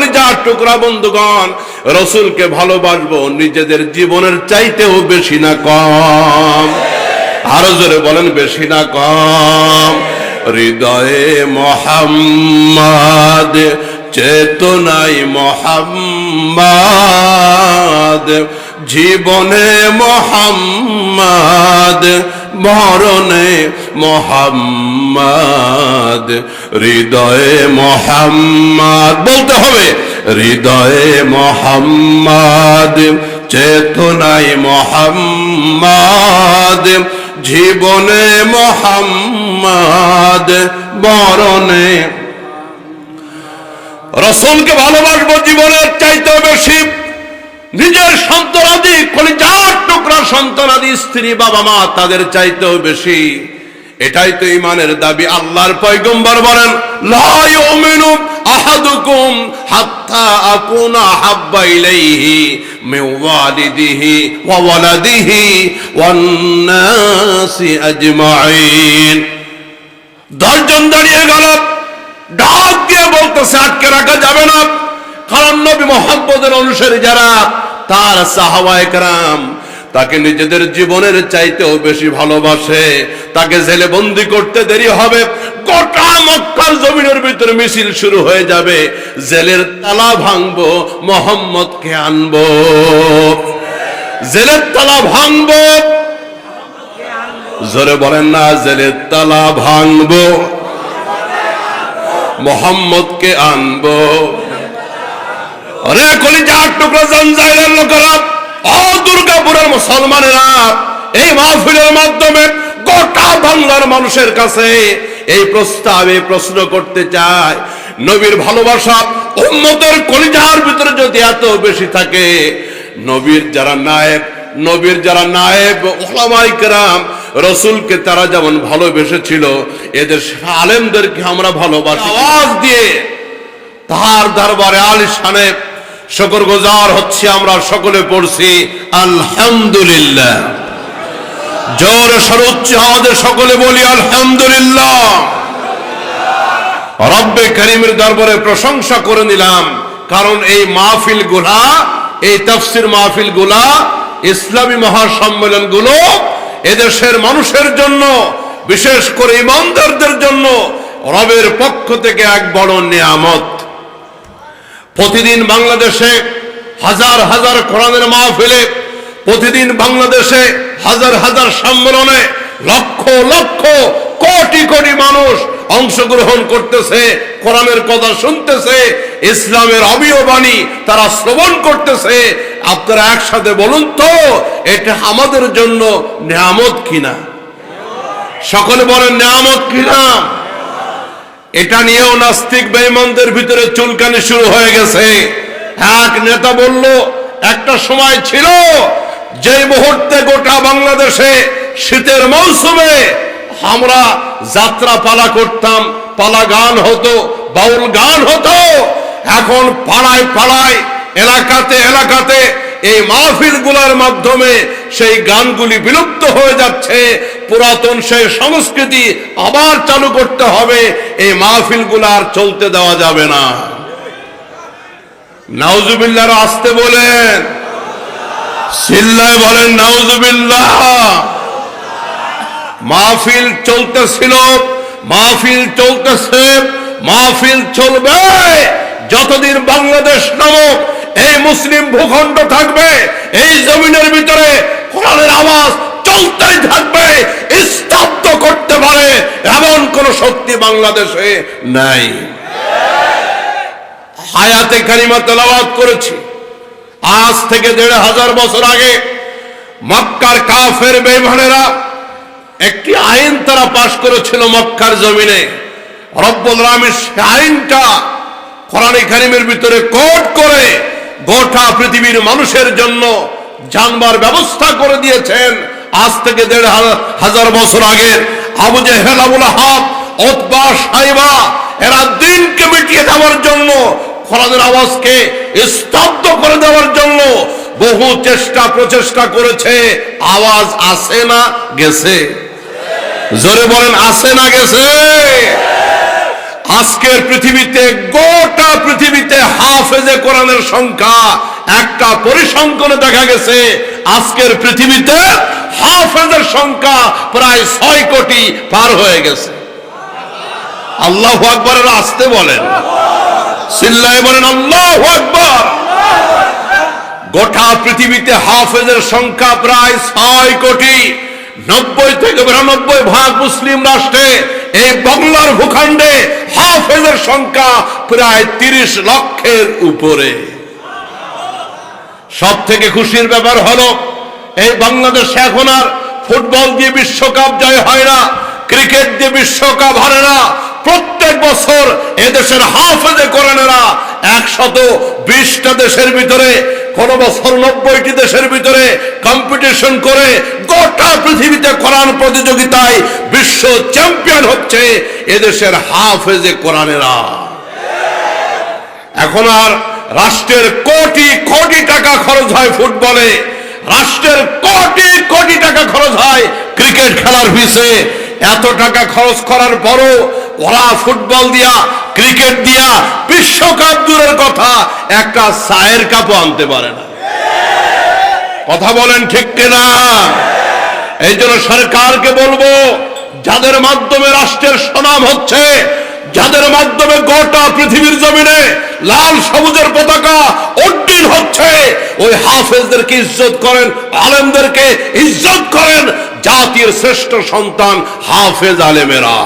কলিজার টুকরা বন্ধুগণ, রসুলকে ভালোবাসবো, নিজেদের জীবনের চাইতেও বেশি না কম। আরও জোরে বলেন, বেশি না কম। হৃদয়ে মোহাম্মদ চেতনাই মোহাম্মদ, জীবনে মোহাম্মদ মরণে মোহাম্মদ, হৃদয়ে মোহাম্মদ, বলতে হবে হৃদয়ে মোহাম্মদ চেতনাই মোহাম্মদ, জীবনে মোহাম্মদ বরণে রসুলকে ভালোবাসবো, জীবনের চাইতে বেশি নিজের সন্তানাদি কলিজার টুকরা সন্তানাদি স্ত্রী বাবা মা তাদের চাইতেও বেশি। এটাই তো ইমানের দাবি, আল্লাহর পয়গম্বর বলেন আহাদুকুম হাত্তা আকুনা হাব্বা ইলাইহি মিন ওয়ালিদিহি ওয়া ওয়ালাদিহি ওয়ান নাসি দশজন দাঁড়িয়ে গেল, ডাক দিয়ে বলতেছে, আটকে রাখা যাবে না। কারণ নবী মোহাম্মদের অনুসারী যারা তার সাহাবায়াম তাকে নিজেদের জীবনের চাইতেও বেশি ভালোবাসে। তাকে জেলে বন্দি করতে দেরি হবে। গোটা মক্কার জমিনের ভিতরে মিছিল শুরু হয়ে যাবে। জেলের তালা ভাঙবো, মোহাম্মদকে আনব। জেলের তালা ভাঙবো। জোরে বলেন না, জেলের তালা ভাঙবো। মোহাম্মদকে আনব। রে কলিজার টুকরো জঞ্জাইলের লোকেরা, ও দুর্গাপুরের মুসলমানেরা, এই মাহফিলের মাধ্যমে গোটা বাংলার মানুষের কাছে এই প্রস্তাবে প্রশ্ন করতে চায়। নবীর ভালোবাসা উম্মতের কলিজার ভিতরে যদি এত বেশি থাকে, নবীর যারা নায়েব, নবীর যারা নায়েব, ওলামাই কেরাম, রসুলকে তারা যেমন ভালোবেসেছিল, এদের আলেমদেরকে আমরা ভালোবাসি। আওয়াজ দিয়ে তার দরবারে আলিশানে শকর গুজার হচ্ছে, আমরা সকলে পড়ছি, আলহামদুলিল্লাহ। জোর সর্বোচ্চ আমাদের সকলে বলি, আলহামদুলিল্লাহ। রব্বে করিমের দরবারে প্রশংসা করে নিলাম, কারণ এই মাহফিলগুলা এই তফসির মাহফিলগুলা ইসলামী মহাসম্মেলনগুলো এদেশের মানুষের জন্য, বিশেষ করে ইমানদারদের জন্য, রবের পক্ষ থেকে এক বড় নিয়ামত। প্রতিদিন বাংলাদেশে হাজার হাজার কোরআনের মাহফিলে, প্রতিদিন বাংলাদেশে হাজার হাজার সম্মেলনে লক্ষ লক্ষ কোটি কোটি মানুষ অংশগ্রহণ করতেছে, কোরআনের কথা শুনতেছে, ইসলামের অবিয় বাণী তারা শ্রবণ করতেছে। আপনারা একসাথে বলুন তো, এটা আমাদের জন্য নিয়ামত কিনা? সকলে বলেন নিয়ামত কিনা? এটা নিয়েও নাস্তিক বেঈমানদের ভিতরে চুলকানি শুরু হয়ে গেছে। এক নেতা বলল, একটা সময় ছিল যে মুহূর্তে গোটা বাংলাদেশে শীতের মৌসুমে আমরা যাত্রা পালা করতাম পালা গান হতো, বাউল গান হতো। এখন পাড়ায় পাড়ায়, এলাকাতে এলাকাতে এই মাহফিলগুলার মাধ্যমে সেই গানগুলি বিলুপ্ত হয়ে যাচ্ছে। পুরাতন সেই সংস্কৃতি আবার চালু করতে হবে। এই মাহফিল আর চলতে দেওয়া যাবে না। নাউজুবিল্লাহ আসতে বলেন। সিল্লায় বলেন, নাউজুবিল্লাহ। মাহফিল চলতেছিল, মাহফিল চলতেছে, মাহফিল চলবে। যতদিন বাংলাদেশ নামক এই মুসলিম ভূখণ্ড থাকবে, এই জমিনের ভিতরে কোরআনের আওয়াজ চলতেই থাকবে, স্তব্ধ করতে পারে এমন কোন শক্তি বাংলাদেশে নাই। হায়াতে কারিমা তেলাওয়াত করেছি। আজ থেকে দেড় হাজার বছর আগে মক্কার কাফের বেমানেরা একটি আইন তারা পাশ করেছিল মক্কার জমিনে। রব্বুল রামের সে আইনটা কোরআনে কারিমের ভিতরে কোট করে গোটা পৃথিবীর মানুষের জন্য জানবার ব্যবস্থা করে দিয়েছেন। আজ থেকে দেড় হাজার বছর আগে Abu Jahl, Abu Lahab Utba Shaiba, এরা দিনকে মিটিয়ে দেওয়ার জন্য কোরআনের আওয়াজকে স্তব্ধ করে দেওয়ার জন্য বহু চেষ্টা প্রচেষ্টা করেছে। আওয়াজ আসে না, গেছে। জোরে বলেন, আসে না, গেছে। আজকের পৃথিবীতে গোটা পৃথিবীতে হাফেজে কোরআনের সংখ্যা একটা পরিসংখ্যানে দেখা গেছে। আজকের পৃথিবীতে হাফেজের সংখ্যা প্রায় ছয় কোটি পার হয়ে গেছে। আল্লাহ আকবরের আসতে বলেন। সিল্লাই বলেন, আল্লাহ আকবর! গোটা পৃথিবীতে হাফেজের সংখ্যা প্রায় ছয় কোটি। নব্বই থেকে বিরানব্বই ভাগ মুসলিম রাষ্ট্রে এই বাংলার ভূখণ্ডে হাফেজের সংখ্যা প্রায় তিরিশ লক্ষের উপরে। সব থেকে খুশির ব্যাপার হলো, এই বাংলাদেশে এখন আর ফুটবল দিয়ে বিশ্বকাপ জয় হয় না, ক্রিকেট দিয়ে বিশ্বকাপ হারে না। প্রত্যেক বছর এদেশের হাফেজে কোরআনেরা একশত বিশটা দেশের ভিতরে, কোন বছর নব্বইটি দেশের ভিতরে কম্পিটিশন করে গোটা প্রতিযোগিতায় বিশ্ব চ্যাম্পিয়ন হচ্ছে এদেশের হাফেজে কোরআনেরা। এখন আর রাষ্ট্রের কোটি কোটি টাকা খরচ হয় ফুটবলে। রাষ্ট্রের কোটি কোটি টাকা খরচ হয় ক্রিকেট খেলার পিছে। এত টাকা খরচ করার পরও ওরা ফুটবল দিয়া, ক্রিকেট দিয়া বিশ্বকাপ দূরের কথা একটা চায়ের কাপও আনতে পারে না। কথা বলেন ঠিক কিনা? এই জন্য সরকারকে বলব, যাদের মাধ্যমে রাষ্ট্রের সুনাম হচ্ছে, যাদের মাধ্যমে গোটা পৃথিবীর জমিনে লাল সবুজের পতাকা উড্ডীন হচ্ছে, ওই হাফেজদেরকে ইজ্জত করেন, আলেমদেরকে ইজ্জত করেন, জাতির শ্রেষ্ঠ সন্তান হাফেজ আলেমেরা।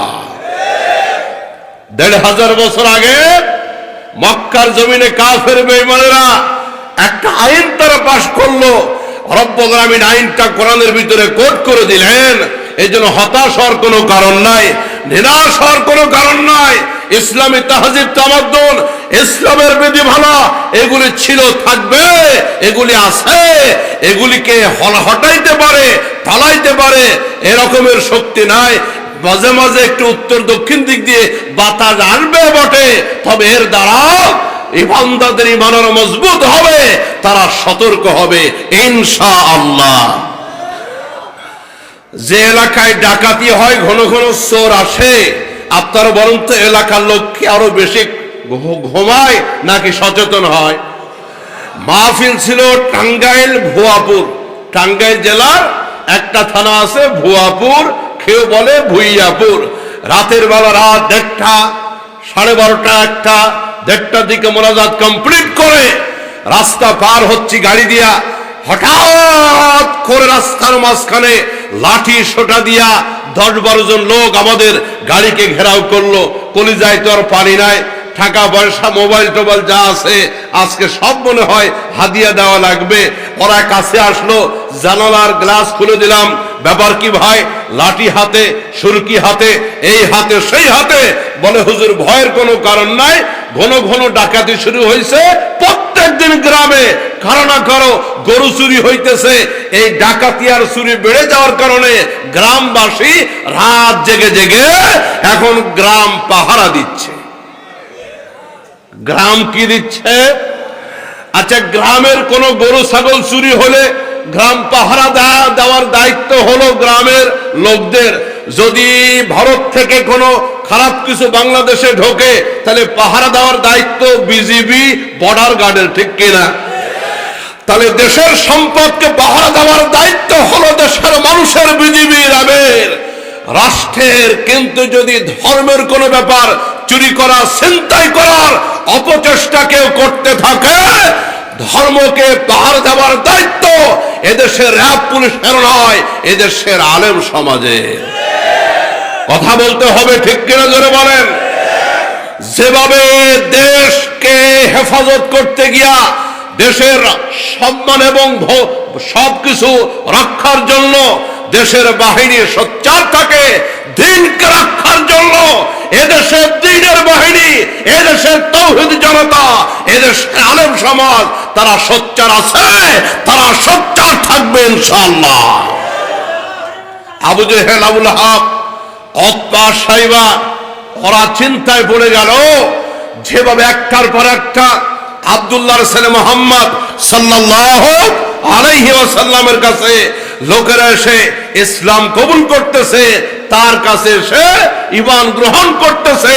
দেড় হাজার বছর আগে মক্কার জমিনে কাফের বেইমানেরা একটা আইন তারা পাশ করল রব্বুল আইনটা কোরআনের ভিতরে কোট করে দিলেন। এই জন্য হতাশ হওয়ার কোনো কারণ নাই, নিরাশ হওয়ার কোনো কারণ নাই। ইসলামী তাহজিব তামাদ্দুন, ইসলামের বিধিমালা, এগুলি ছিল, থাকবে, এগুলি আছে, এগুলিকে হটাইতে পারে তালাইতে পারে, এরকমের শক্তি নাই। মাঝে মাঝে একটু উত্তর দক্ষিণ দিক দিয়ে বাতাস আসবে বটে, তবে এর দ্বারা ইমানদারদের ইমানের মজবুত হবে, তারা সতর্ক হবে ইনশা আল্লাহ যে এলাকায় ডাকাতি হয়, ঘন ঘন চোর আসে, আপনার বরং তো এলাকার লোক আরও বেশি ঘুমায় নাকি সচেতন হয়? মাহফিল ছিল টাঙ্গাইল ভুয়াপুর। টাঙ্গাইল জেলার একটা থানা আছে ভুয়াপুর, কেউ বলে ভুইয়াপুর। রাতের বেলা রাত দেড়টা সাড়ে বারোটা একটা, দেড়টার দিকে মোনাজাত কমপ্লিট করে রাস্তা পার হচ্ছি গাড়ি দিয়া, হঠাৎ করে রাস্তার মাঝখানে লাঠি সোটা দিয়া দশ বারো জন লোক আমাদের গাড়িকে ঘেরাও করল। কলিজায় তো আর পানি নাই, টাকা পয়সা, মোবাইল টোবাইল যা আছে, আজকে সব মনে হয় হাদিয়া দেওয়া লাগবে। ওরা কাছে আসলো, জানালার গ্লাস খুলে দিলাম, ব্যাপার কি ভাই? লাঠি হাতে, সুরকি হাতে, এই হাতে, সেই হাতে বলে, হুজুর, ভয়ের কোনো কারণ নাই। ঘন ঘন ডাকাতি শুরু হয়েছে প্রত্যেক দিন গ্রামে। না কারও, গরু চুরি হইতেছে। এই ডাকাতি আর চুরি বেড়ে যাওয়ার কারণে গ্রামবাসী রাত জেগে জেগে এখন গ্রাম পাহারা দিচ্ছে। গ্রাম কি দিচ্ছে? আচ্ছা গ্রামের কোন গরু, ছাগল চুরি হলে গ্রাম পাহারা দেওয়ার দায়িত্ব হলো গ্রামের লোকদের। যদি ভারত থেকে কোনো খারাপ কিছু বাংলাদেশে ঢোকে, তাহলে পাহারা দেওয়ার দায়িত্ব বিজিবি বর্ডার গার্ডের ঠিক কিনা? তাহলে দেশের সম্পদকে পাহারা দেওয়ার দায়িত্ব হলো দেশের মানুষের বিজিবি র্যাবের রাষ্ট্রের কিন্তু যদি ধর্মের কোনো ব্যাপার চুরি করা, ছিনতাই করার অপচেষ্টা কেউ করতে থাকে, ধর্মকে পাহাড় দেওয়ার দায়িত্ব এদেশের র্যাব পুলিশের নয়, এদেশের আলেম সমাজের। কথা বলতে হবে ঠিক কিনা জোরে বলেন? যেভাবে দেশকে হেফাজত করতে গিয়া দেশের সম্মান এবং সবকিছু রক্ষার জন্য, দেশের বাহিনী সোচ্চার থাকে, দিনকে রক্ষার জন্য, এদেশের দিনের বাহিনী, এদেশের তৌহিদ জনতা, এদেশের আলেম সমাজ, তারা সোচ্চার আছে, তারা সোচ্চার থাকবে ইনশাআল্লাহ। Abu Jahl, Abu Lahab Utba Shaiba, ওরা চিন্তায় পড়ে গেল, যেভাবে একটার পর একটা আব্দুল্লাহ ছেলে মোহাম্মদ সাল্লাল্লাহু আলাইহি ওয়াসাল্লামের কাছে লোকেরা এসে ইসলাম কবুল করতেছে, তার কাছে এসে ইমান গ্রহণ করতেছে।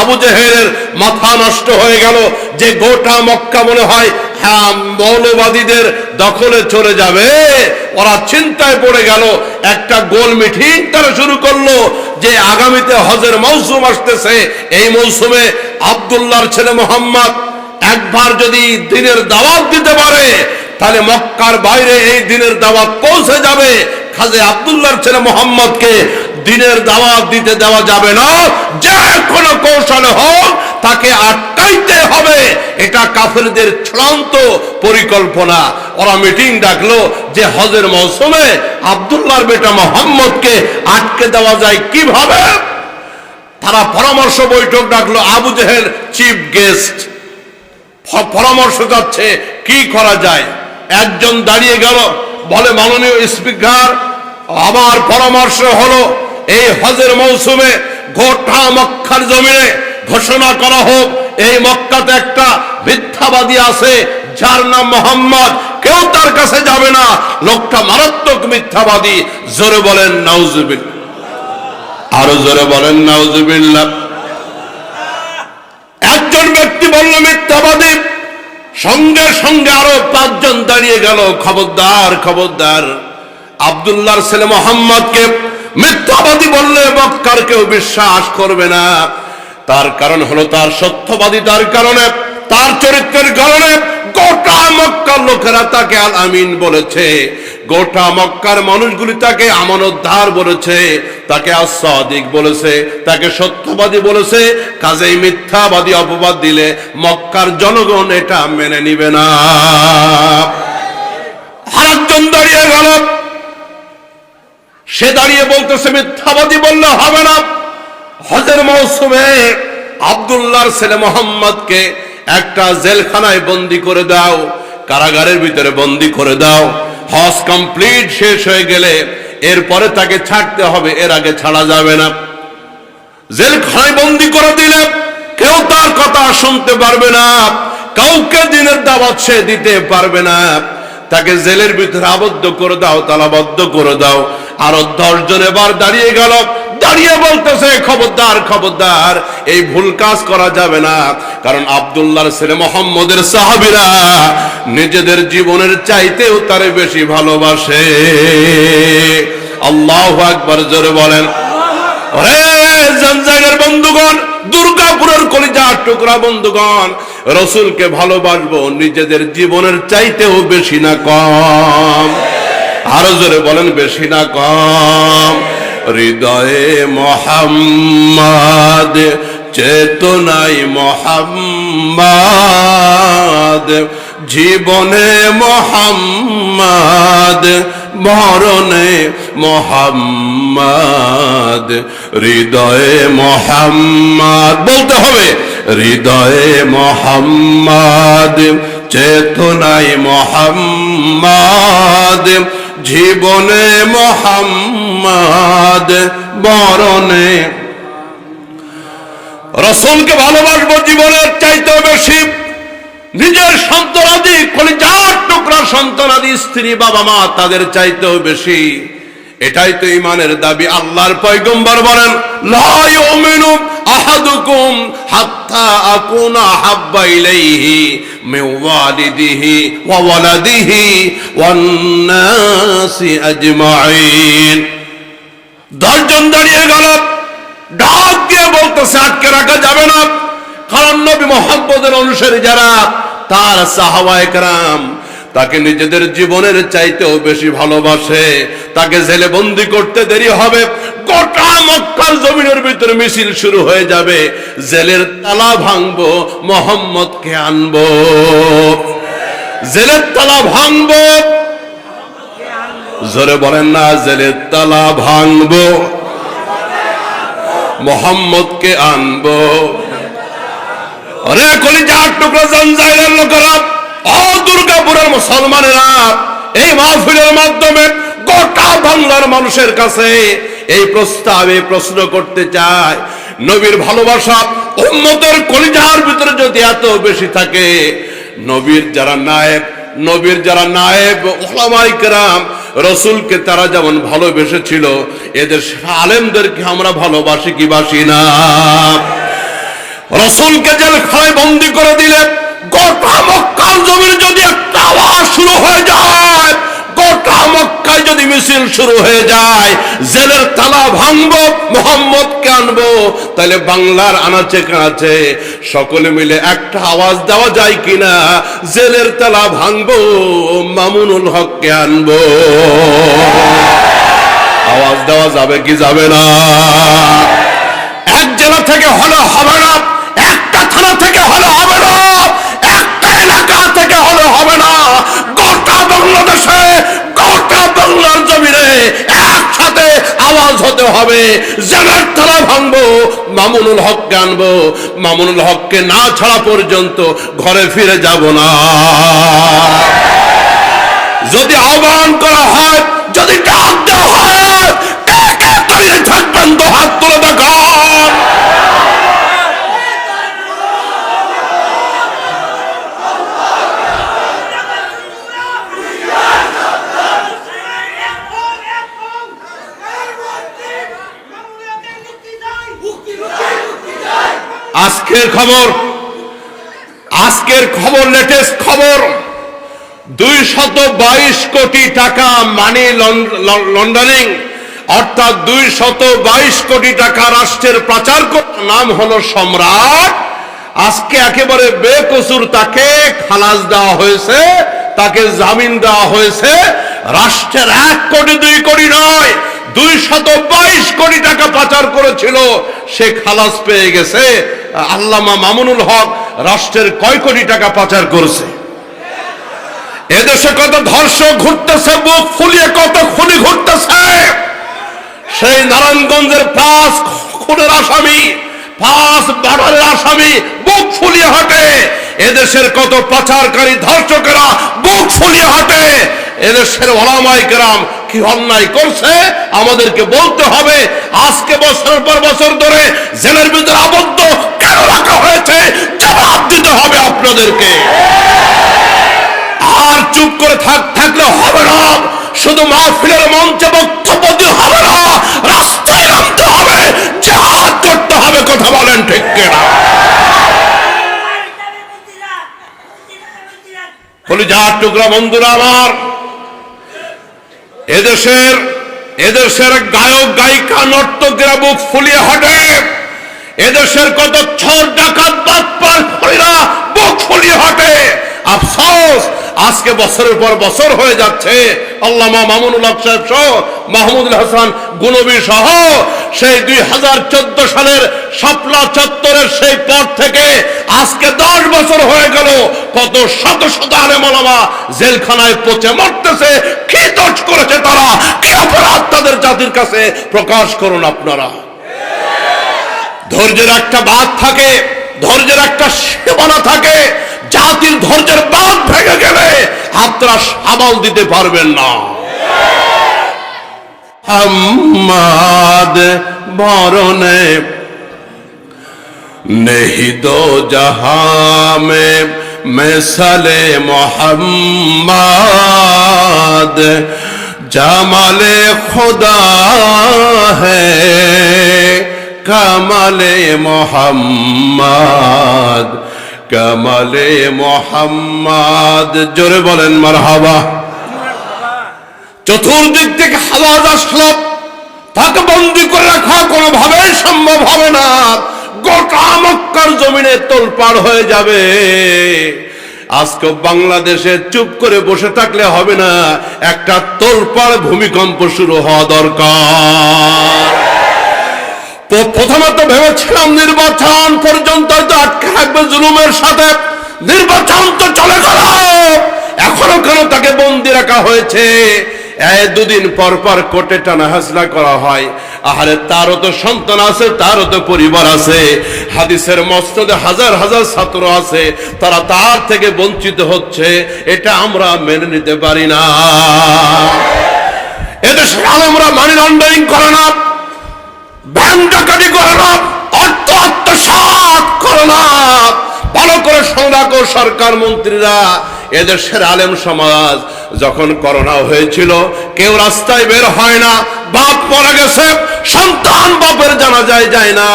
আবু জেহেলের মাথা নষ্ট হয়ে গেল, যে গোটা মক্কা মনে হয় হ্যাঁ মৌলবাদীদের দখলে চলে যাবে। ওরা চিন্তায় পড়ে গেল, একটা গোল মিটিং তারা শুরু করল যে আগামীতে হজের মৌসুম আসতেছে। এই মৌসুমে আবদুল্লাহর ছেলে মোহাম্মদ একবার যদি দিনের দাওয়াত দিতে পারে, তাহলে মক্কার বাইরে এই দিনের দাওয়াত পৌঁছে যাবে। খাজে আবদুল্লাহর ছেলে মোহাম্মদকে দিনের দাওয়াত দিতে দেওয়া যাবে না। যে কোনো কৌশলে হোক তাকে আটকাইতে হবে। এটা কাফেরদের চূড়ান্ত পরিকল্পনা। ওরা মিটিং ডাকলো যে হজের মৌসুমে আবদুল্লাহর বেটা মোহাম্মদকে আটকে দেওয়া যায় কীভাবে? তারা পরামর্শ বৈঠক ডাকলো, আবু জেহেল চিফ গেস্ট পরামর্শ যাচ্ছে, কি করা যায়? একজন দাঁড়িয়ে গেল, বলে, মাননীয় স্পিকার আমার পরামর্শ হলো, এই হজের মৌসুমে গোটা মক্কার জমিনে ঘোষণা করা হোক, এই মক্কাতে একটা মিথ্যাবাদী আছে, যার নাম মোহাম্মদ। কেউ তার কাছে যাবে না। লোকটা মারাত্মক মিথ্যাবাদী। জোরে বলেন নাউজুবিল আরও জোরে বলেন, নাউজুবিল্লাহ। একজন ব্যক্তি বলল, মিথ্যাবাদী। সঙ্গে সঙ্গে আরও পাঁচজন দাঁড়িয়ে গেল, খবরদার খবরদার। আবদুল্লাহর ছেলে মোহাম্মদকে মিথ্যাবাদী বললে মক্কার কেউ বিশ্বাস করবে না। তার কারণ হলো তার সত্যবাদিতার কারণে, তার চরিত্রের কারণে গোটা মক্কার লোকেরা তাকে আল আমিন বলেছে। গোটা মক্কার মানুষগুলি তাকে আমানতদার বলেছে, তাকে আসাদিক বলেছে, তাকে সত্যবাদী বলেছে। কাজেই মিথ্যাবাদী অপবাদ দিলে মক্কার জনগণ এটা মেনে নিবে না। আরেকজন দাঁড়িয়ে গেল। সে দাঁড়িয়ে বলতেছে, মিথ্যাবাদী বললে হবে না। হজের মৌসুমে আবদুল্লাহর ছেলে মোহাম্মদকে একটা জেলখানায় বন্দি করে দাও, কারাগারের ভিতরে বন্দি করে দাও। হজ কমপ্লিট শেষ হয়ে গেলে এরপরে তাকে ছাড়তে হবে, এর আগে ছাড়া যাবে না। জেলখানায় বন্দি করে দিলে কেউ তার কথা শুনতে পারবে না, কাউকে দিনের দাওয়াত সে দিতে পারবে না। তাকে জেলের ভিতরে আবদ্ধ করে দাও, তালাবদ্ধ করে দাও। আরও দশজন এবার দাঁড়িয়ে গেল। দাঁড়িয়ে বলতেছে, খবরদার খবরদার, এই ভুল কাজ করা যাবে না। কারণ আবদুল্লাহর ছেলে মোহাম্মদের সাহাবিরা নিজেদের জীবনের চাইতেও তারে বেশি ভালোবাসে। আল্লাহ আকবার জোরে বলেন বন্ধুগণ, দুর্গাপুরের কলিজার টুকরা বন্ধুগণ রসুলকে ভালোবাসবো, নিজেদের জীবনের চাইতেও বেশি না কম। আরও জোরে বলেন, বেশি না কম। হৃদয়ে মোহাম্মদ চেতনাই মোহাম্মদ। জীবনে মোহাম্মদ, মরণে মোহাম্মদ। হৃদয়ে মোহাম্মদ, বলতে হবে হৃদয়ে মোহাম্মদ, চেতনায় মোহাম্মদ, জীবনে মোহাম্মদ, মরণে। রসুলকে ভালোবাসবো জীবনের চাইতে বেশি। নিজের সন্তানাদি কলিজার টুকরা সন্তানাদি স্ত্রী বাবা মা তাদের চাইতেও বেশি। এটাই তো ইমানের দাবি আল্লাহর পয়গম্বর বলেন লা ইউমিনু আহাদুকুম হাত্তা আকুনা হাব্বা ইলাইহি মিন ওয়ালিদিহি ওয়া ওয়ালাদিহি ওয়ান নাসি আজমাইন দশজন দাঁড়িয়ে গেল ডাক দিয়ে বলতেছে আটকে রাখা যাবে না কারণ নবী মোহাম্মদের অনুসারী যারা তার সাহাবায়ে کرام তাকে নিজেদের জীবনের চাইতেও বেশি ভালোবাসে। তাকে জেলে বন্দি করতে দেরি হবে। গোটা মক্কার জমিনের ভিতরে মিছিল শুরু হয়ে যাবে। জেলের তালা ভাঙবো জেলের তালা ভাঙবো। জোরে বলেন না, জেলের তালা ভাঙবো। মোহাম্মদকে আনব। অরে কলিজার টুকরো জঞ্জাইলের লোকেরা দুর্গাপুরের মুসলমানেরা, এই মাহফিলের মাধ্যমে গোটা বাংলার মানুষের কাছে এই প্রস্তাবে প্রশ্ন করতে চায়। নবীর ভালোবাসা উম্মতের কলিজার ভিতরে যদি এত বেশি থাকে, নবীর যারা নায়ক নবীর যারা নায়েব ওলামাই কেরাম, রসুলকে তারা যেমন ভালোবেসেছিল, এদের আলেমদেরকে আমরা ভালোবাসি কি বাসি না। রসুলকে জেলখানায় বন্দি করে দিলে গোটা মক্কার জমির যদি একটা আওয়াজ শুরু হয়ে যায়, গোটা মক্কায় যদি মিছিল শুরু হয়ে যায়, জেলের তালা ভাঙবো, মোহাম্মদকে আনব, তাহলে বাংলার আনাচে কানাচে সকলে মিলে একটা আওয়াজ দেওয়া যায় কিনা? জেলের তালা মামুনুল আনব। আওয়াজ দেওয়া যাবে কি যাবে না? এক জেলা থেকে হলে হবে না একটা থানা থেকে হলে হবে একসাথে আওয়াজ হতে হবে। জেলের থানা ভাঙবো, মামুনুল হককে আনব। মামুনুল হককে না ছাড়া পর্যন্ত ঘরে ফিরে যাব না। যদি আহ্বান করা হয়, যদি আজকের খবর আজকের খবর লেটেস্ট খবর দুই শত বাইশ কোটি টাকা মানি লন্ডারিং অর্থাৎ দুই শত বাইশ কোটি টাকা রাষ্ট্রের পাচার নাম হলো সম্রাট। আজকে একেবারে বেকসুর তাকে খালাস দেওয়া হয়েছে, তাকে জামিন দেওয়া হয়েছে। রাষ্ট্রের এক কোটি, দুই কোটি নয় দুই শত বাইশ কোটি টাকা পাচার করেছিল, সে খালাস পেয়ে গেছে। আল্লামা মামুনুল হক রাষ্ট্রের কয় কোটি টাকা পাচার করেছে? এদেশে কত ধর্ষক ঘুরতেছে, বুক ফুলিয়ে কত খুনি ঘুরতেছে? সেই নারায়ণগঞ্জের পাঁচ খুনের আসামি, পাঁচ বাড়ারের আসামি বুক ফুলিয়ে হাঁটে। এদেশের কত পাচারকারী ধর্ষকেরা বুক ফুলিয়ে হাঁটে। এদেশের ওলামাই গ্রাম কি অন্যায় করছে? আমাদেরকে বলতে হবে, আজকে বছরের পর বছর ধরে জেলের ভিতরে আবদ্ধ কেন রাখা হয়েছে? জবাব দিতে হবে আপনাদেরকে। আর চুপ করে থাক থাকলে হবে না। শুধু মাহফিলের মঞ্চে বক্তব্য দিয়ে হবে না, রাস্তায় নামতে হবে জাহাজ করতে হবে, কথা বলেন ঠিক কিনা? বলি যার টুকরা বন্ধুরা আমার এদেশের এদেশের গায়ক, গায়িকা, নর্তকেরা বুক ফুলিয়ে হাঁটে। এদেশের কত ছর ডাকাত, বাটপারা বুক ফুলিয়ে হাঁটে। আফসোস! আজকে বছরের পর বছর হয়ে যাচ্ছে। আল্লামা মামুনুল হক সাহেব সহ মাহমুদুল হাসান গুনবী সহ সেই দুই হাজার চোদ্দ সালের শাপলা চত্বরের সেই পর থেকে আজকে দশ বছর হয়ে গেল, কত শত শত আলেমালামা জেলখানায় পচে মরতেছে। কি দোষ করেছে তারা? কি অপরাধ তাদের জাতির কাছে? প্রকাশ করুন আপনারা। ধৈর্যের একটা বাদ থাকে, ধৈর্যের একটা সীমানা থাকে। জাতির ধৈর্যের বাদ ভেঙে গেলে আপনারা সামাল দিতে পারবেন না হাম্মাদ বরণে नहीं दो जहां में मिसले मोहम्मद जमाले खुदा है कमले मोहम्मद কমলে মোহাম্মদ। জোরে বলেন মার মারহাবা। চতুর্দিক থেকে হাওয়াজ আসলো। তাকে বন্দি করে রাখা কোনো ভাবে সম্ভব হবে না। গোটা মক্কার জমিনে তোলপাড় হয়ে যাবে। আজকে বাংলাদেশে চুপ করে বসে থাকলে হবে না। একটা তোলপাড় ভূমিকম্প শুরু হওয়া দরকার। প্রথমত ভেবেছিলাম নির্বাচন পর্যন্ত তো আটকে রাখবে জুলুমের সাথে। নির্বাচন তো চলে গেল। এখনও কেন তাকে বন্দি রাখা হয়েছে? দুদিন পর পর কোর্টে টানা হাসলা করা হয়। আহারে, তারও তো সন্তান আছে, তারও তো পরিবার আছে। হাদিসের মস্তদে হাজার হাজার ছাত্র আছে। তারা তার থেকে বঞ্চিত হচ্ছে। এটা আমরা মেনে নিতে পারি না। এদেশের আলমরা মানি লন্ডারিং করে না। ব্যাংক করোনা অর্থ না। ভালো করে সরকার মন্ত্রীরা। এদেশের আলেম সমাজ যখন করোনা হয়েছিল, কেউ রাস্তায় বের হয় না, বাপ পড়ে গেছে, সন্তান বাপের জানা যায় যায় না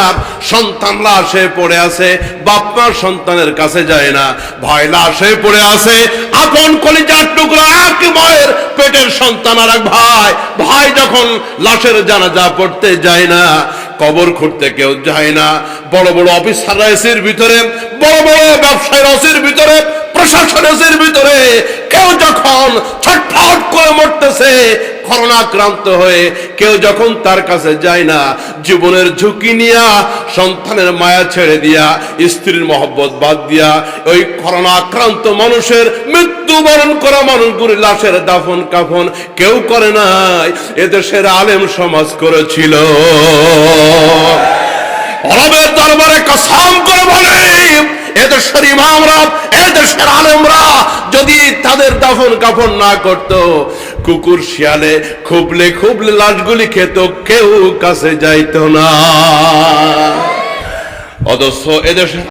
সন্তান লাশে পড়ে আছে, বাপ মা সন্তানের কাছে যায় না ভয় লাশে পড়ে আছে, আপন কলিজার টুকরা এক মায়ের পেটের সন্তান আর এক ভাই ভাই যখন লাশের জানাজা পড়তে যায় না কবর খুঁড়তে কেউ যায় না। বড় বড় অফিস এসির ভিতরে, বড় বড় ব্যবসায়ীর অসির ভিতরে প্রশাসনের ভিতরে, কেউ যখন ছটফট করে মরতেছে করোনা আক্রান্ত হয়ে কেউ যখন তার কাছে যায় না, জীবনের ঝুঁকি নিয়া, সন্তানের মায়া ছেড়ে দিয়া, স্ত্রীর মহব্বত বাদ দিয়া, ওই করোনা আক্রান্ত মানুষের মৃত্যুবরণ করা মানুষগুলি লাশের দাফন কাফন কেউ করে নাই। এদেশের আলেম সমাজ করেছিল। এদেশের আলেমরা যদি তাদের দাফন কাফন না করত কুকুর শিয়ালে খুবলে খুবলে লাশগুলি খেত কেউ কাছে যাইত না। অদস্য এদেশের